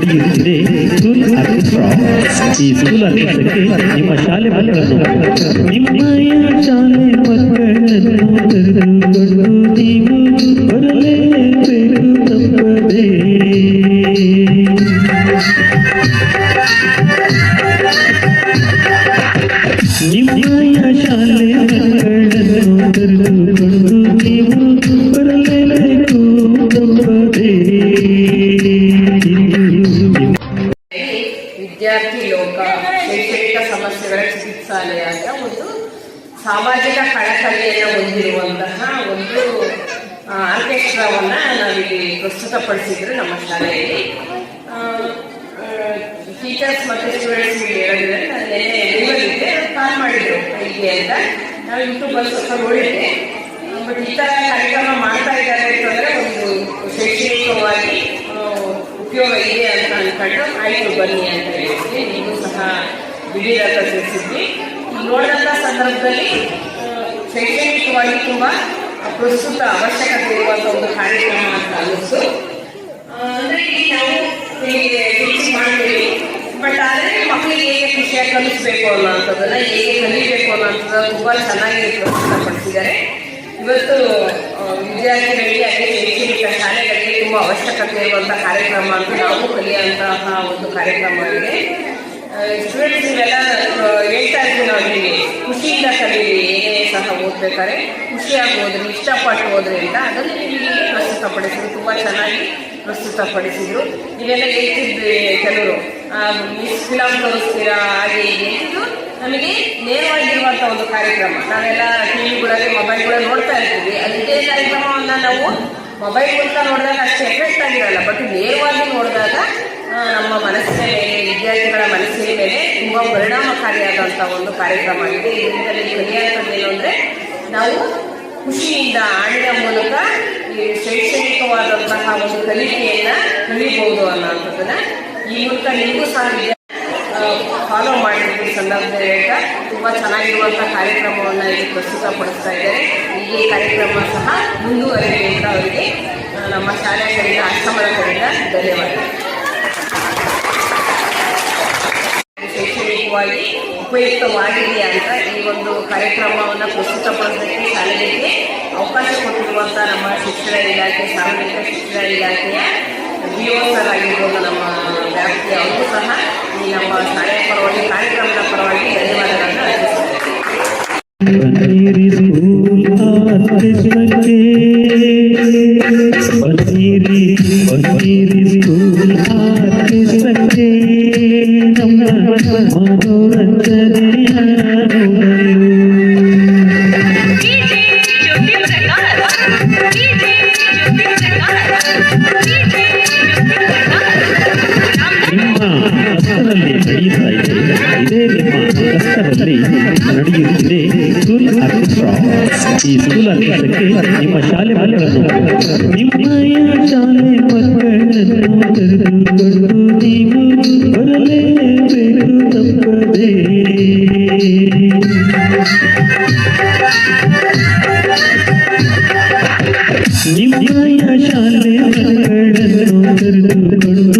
ನಡೆಯುತ್ತಿದೆ school orchestra ಈ school ಆರ್ಕೆಸ್ಟ್ರಾಕ್ಕೆ ನಿಮ್ಮ ಶಾಲೆ ಮಕ್ಕಳನ್ನು ನಿಮ್ಮಯ ಶಾಲೆ ಮಕ್ಕಳನ್ನು ಕರೆದುಕೊಂಡು ನೀವು ಬರಲೇಬೇಕು ತಪ್ಪದೇ ನಿಮ್ಮಯ ಶಾಲೆ ಮಕ್ಕಳನ್ನು ಕರೆದುಕೊಂಡು ನೀವು ಬರಲೇಬೇಕು ಸಮಸ್ಯೆಗಳ ಅಂತ ಒಂದು ಸಾಮಾಜಿಕ ಕಳಕಳಿಯನ್ನು ಹೊಂದಿರುವಂತಹ ಒಂದು ಆರ್ಕೆಸ್ಟ್ರಾವನ್ನು ನಾವಿಲ್ಲಿ ಪ್ರಸ್ತುತಪಡಿಸಿದ್ರು ನಮ್ಮ ಶಾಲೆಯಲ್ಲಿ. ಟೀಚರ್ಸ್ ಮತ್ತು ಸ್ಟೂಡೆಂಟ್ಸ್ ಹೇಳಿದ್ರೆ ನಾನು ನೆನ್ನೆ ಊರಲ್ಲಿದ್ದೆ ಕಾಲ್ ಮಾಡಿದ್ರು ಹೀಗೆ ಅಂತ. ನಾವು ಯೂಟ್ಯೂಬಲ್ಲಿ ಸ್ವಲ್ಪ ನೋಡಿದ್ದೆ. ಬಟ್ ಈ ಥರ ಕಾರ್ಯಕ್ರಮ ಮಾಡ್ತಾ ಇದ್ದಾರೆ ಅಂತಂದ್ರೆ ಒಂದು ಶೈಕ್ಷಣಿಕವಾಗಿ ಉಪಯೋಗ ಇದೆ ಅಂತ ಅನ್ಕೊಂಡು ಆಯಿತು ಬನ್ನಿ ಅಂತ ಹೇಳಿದ್ವಿ. ನೀವು ಸಹ ಅಂತ ತಿಳಿಸಿದ್ವಿ ನೋಡಿದಂಥ ಸಂದರ್ಭದಲ್ಲಿ ಶೈಕ್ಷಣಿಕವಾಗಿ ತುಂಬ ಪ್ರಸ್ತುತ ಅವಶ್ಯಕತೆ ಇರುವಂಥ ಒಂದು ಕಾರ್ಯಕ್ರಮ ಅಂತ ಅನ್ನಿಸ್ತು. ಆ, ಅಂದ್ರೆ ಇಲ್ಲಿ ನಾವು ಇಲ್ಲಿಗೆ ಟೀಚಿಂಗ್ ಮಾಡ್ತೀವಿ. ಬಟ್ ಆದರೆ ಮಕ್ಕಳಿಗೆ ಹೇಗೆ ಖುಷಿಯಾಗಿ ಕಲಿಸ್ಬೇಕು ಅನ್ನೋಂಥದ್ದನ್ನ ಹೇಗೆ ಕಲಿಬೇಕು ಅನ್ನೋಂಥದ್ದು ತುಂಬ ಚೆನ್ನಾಗಿ ಪ್ರಸ್ತುತಪಡಿಸಿದ್ದಾರೆ. ಇವತ್ತು ವಿದ್ಯಾರ್ಥಿಗಳಿಗೆ ಅದೇ ಶೈಕ್ಷಣಿಕ ಶಾಲೆಗಳಿಗೆ ತುಂಬ ಅವಶ್ಯಕತೆ ಇರುವಂಥ ಕಾರ್ಯಕ್ರಮ ಅಂತ ನಾವು ಕಲಿಯುವಂತಹ ಒಂದು ಕಾರ್ಯಕ್ರಮವಾಗಿದೆ ಸ್ಟೂಡೆಂಟ್ಸ್ ಇವೆಲ್ಲ ಹೇಳ್ತಾ ಇದ್ವಿ ನಾವು ಇಲ್ಲಿ. ಖುಷಿಯಿಂದ ಕಲೀರಿ ಏನೇ ಸಹ ಓದ್ಬೇಕಾದ್ರೆ ಖುಷಿಯಾಗಿ ಓದ್ರಿ ಇಷ್ಟಪಟ್ಟು ಓದ್ರಿ ಅಂತ. ಅದನ್ನು ನಿಮಗೆ ಪ್ರಸ್ತುತಪಡಿಸಿದ್ರು, ತುಂಬ ಚೆನ್ನಾಗಿ ಪ್ರಸ್ತುತಪಡಿಸಿದ್ರು. ಇವೆಲ್ಲ ಹೇಳ್ತಿದ್ವಿ ಕೆಲವರು. ಮಿಸ್ ಫಿಲಮ್ ತೋರಿಸ್ತೀರಾ ಹಾಗೆ ಹೀಗೆ ನಮಗೆ ನೇರವಾಗಿರುವಂಥ ಒಂದು ಕಾರ್ಯಕ್ರಮ. ನಾವೆಲ್ಲ ಟಿ ವಿಗಳಲ್ಲಿ ಮೊಬೈಲ್ಗಳಲ್ಲಿ ನೋಡ್ತಾ ಇರ್ತೀವಿ. ಅದು ಕಾರ್ಯಕ್ರಮವನ್ನು ನಾವು ಮೊಬೈಲ್ ಮೂಲಕ ನೋಡಿದಾಗ ಅಷ್ಟು ಎಫೆಕ್ಟ್ ಆಗಿರಲ್ಲ. ಬಟ್ ನೇರವಾಗಿ ನೋಡಿದಾಗ ನಮ್ಮ ಮನಸ್ಸಿನ ತುಂಬ ಪರಿಣಾಮಕಾರಿಯಾದಂಥ ಒಂದು ಕಾರ್ಯಕ್ರಮ ಇದೆ ಇದರಿಂದ ನೀವು ಕಲಿಯುವಂಥದ್ದು ಏನು ಅಂದರೆ ನಾವು ಖುಷಿಯಿಂದ ಆಡಿನ ಮೂಲಕ ಈ ಶೈಕ್ಷಣಿಕವಾದಂತಹ ಒಂದು ಕಲಿಕೆಯನ್ನು ಕಲಿಬಹುದು ಅನ್ನೋಂಥದ್ದನ್ನ ಈ ಮೂಲಕ ನಿಮಗೂ ಸಹ ಫಾಲೋ ಮಾಡಿದ ಸಂದರ್ಭದಲ್ಲಿ ತುಂಬ ಚೆನ್ನಾಗಿರುವಂಥ ಕಾರ್ಯಕ್ರಮವನ್ನು ಇಲ್ಲಿ ಪ್ರಸ್ತುತಪಡಿಸ್ತಾ ಇದ್ದಾರೆ. ಈ ಕಾರ್ಯಕ್ರಮ ಸಹ ಮುಂದುವರಿದೆ ಅಂತ ಅವರಿಗೆ ನಮ್ಮ ಶಾಲೆಗಳಿಂದ ಆಶ್ರಮದ ಕಡೆಯಿಂದ ಧನ್ಯವಾದ ಶೈಕ್ಷಣಿಕವಾಗಿ ಉಪಯುಕ್ತವಾಗಿದೆ ಅಂತ ಈ ಒಂದು ಕಾರ್ಯಕ್ರಮವನ್ನು ಪ್ರಸ್ತುತಪಡಿಸೋದಕ್ಕೆ ಶಾಲೆಗಳಿಗೆ ಅವಕಾಶ ಕೊಟ್ಟಿರುವಂಥ ನಮ್ಮ ಶಿಕ್ಷಣ ಇಲಾಖೆ, ಸಾರ್ವಜನಿಕ ಶಿಕ್ಷಣ ಇಲಾಖೆಯ ಸರ್ ನಮ್ಮ ವ್ಯಾಪ್ತಿಯ ಅವರು ಸಹ ಈ ನಮ್ಮ ಶಾಲೆಯ ಪರವಾಗಿ, ಕಾರ್ಯಕ್ರಮದ ಪರವಾಗಿ ಧನ್ಯವಾದಗಳನ್ನು ಅರ್ಪಿಸುತ್ತೇನೆ. മധുരഞ്ജനിയാ ಹಸ್ತರಲ್ಲಿ ನಡೆಯುತ್ತಿದೆ ಸ್ಕೂಲ್ ಆರ್ಕೆಸ್ಟ್ರಾ ಈ ಸ್ಕೂಲ್ ಆರ್ಕೆಸ್ಟ್ರಾಕ್ಕೆ ನಿಮ್ಮ ಶಾಲೆ ಮಕ್ಕಳನ್ನು ನಿಮ್ಮಯ ಶಾಲೆ ಮಕ್ಕಳನ್ನು ಕರೆದುಕೊಂಡು ನೀವು ಬರಲೇಬೇಕು ತಪ್ಪದೇ ನಿಮ್ಮಯ ಶಾಲೆ ಮಕ್ಕಳನ್ನು ಕರೆದುಕೊಂಡು